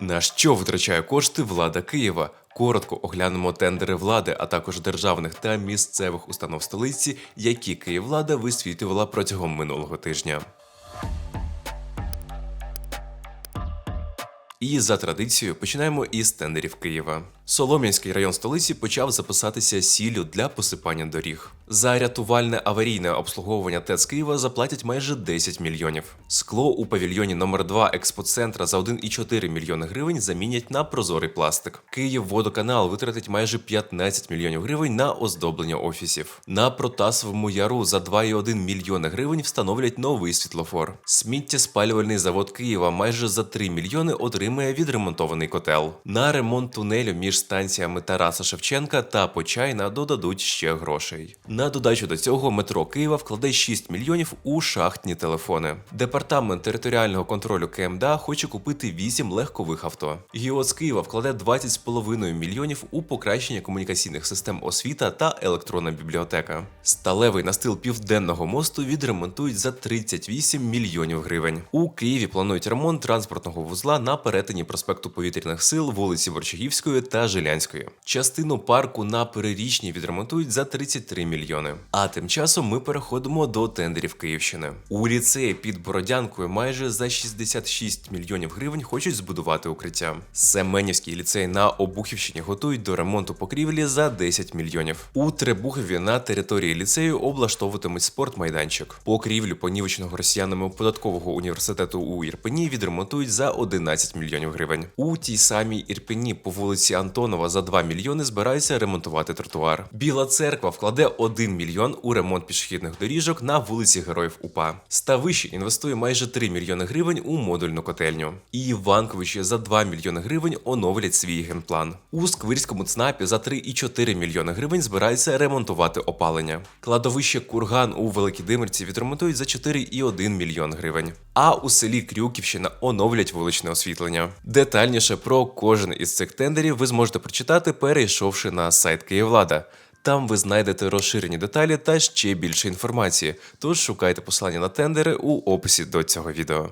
На що витрачає кошти влада Києва? Коротко оглянемо тендери влади, а також державних та місцевих установ столиці, які Київлада висвітлювала протягом минулого тижня. І за традицією починаємо із тендерів Києва. Солом'янський район столиці почав записатися сіллю для посипання доріг. За рятувальне аварійне обслуговування ТЕЦ Києва заплатять майже 10 мільйонів. Скло у павільйоні номер 2 експоцентра за 1,4 мільйони гривень замінять на прозорий пластик. Київ водоканал витратить майже 15 мільйонів гривень на оздоблення офісів. На Протасовому яру за 2,1 мільйони гривень встановлять новий світлофор. Сміттєспалювальний завод Києва майже за 3 мільйони отримає відремонтований котел. На ремонт тунелю між станціями Тараса Шевченка та Почайна додадуть ще грошей. На додачу до цього метро Києва вкладе 6 мільйонів у шахтні телефони. Департамент територіального контролю КМДА хоче купити 8 легкових авто. ГІОЦ Києва вкладе 20,5 мільйонів у покращення комунікаційних систем освіта та електронна бібліотека. Сталевий настил південного мосту відремонтують за 38 мільйонів гривень. У Києві планують ремонт транспортного вузла на перетині проспекту повітряних сил, вулиці Борчагівської та Жилянської. Частину парку на перерічній відремонтують за 33 мільйони. А тим часом ми переходимо до тендерів Київщини. У ліцеї під Бородянкою майже за 66 мільйонів гривень хочуть збудувати укриття. Семенівський ліцей на Обухівщині готують до ремонту покрівлі за 10 мільйонів. У Требухові на території ліцею облаштовуватимуть спортмайданчик. Покрівлю понівеченого росіянами податкового університету у Ірпені відремонтують за 11 мільйонів гривень. У тій самій Ірпені по вулиці Антонова за 2 мільйони збираються ремонтувати тротуар. Біла церква вкладе 1 мільйон у ремонт пішохідних доріжок на вулиці Героїв УПА. Ставище інвестує майже 3 мільйони гривень у модульну котельню. І Іванковичі за 2 мільйони гривень оновлять свій генплан. У Сквирському ЦНАПі за 3,4 мільйони гривень збираються ремонтувати опалення. Кладовище Курган у Великій Димирці відремонтують за 4,1 мільйон гривень. А у селі Крюківщина оновлять вуличне освітлення. Детальніше про кожен із цих тендерів ви зможете прочитати, перейшовши на сайт Київлада. Там ви знайдете розширені деталі та ще більше інформації. Тож шукайте посилання на тендери у описі до цього відео.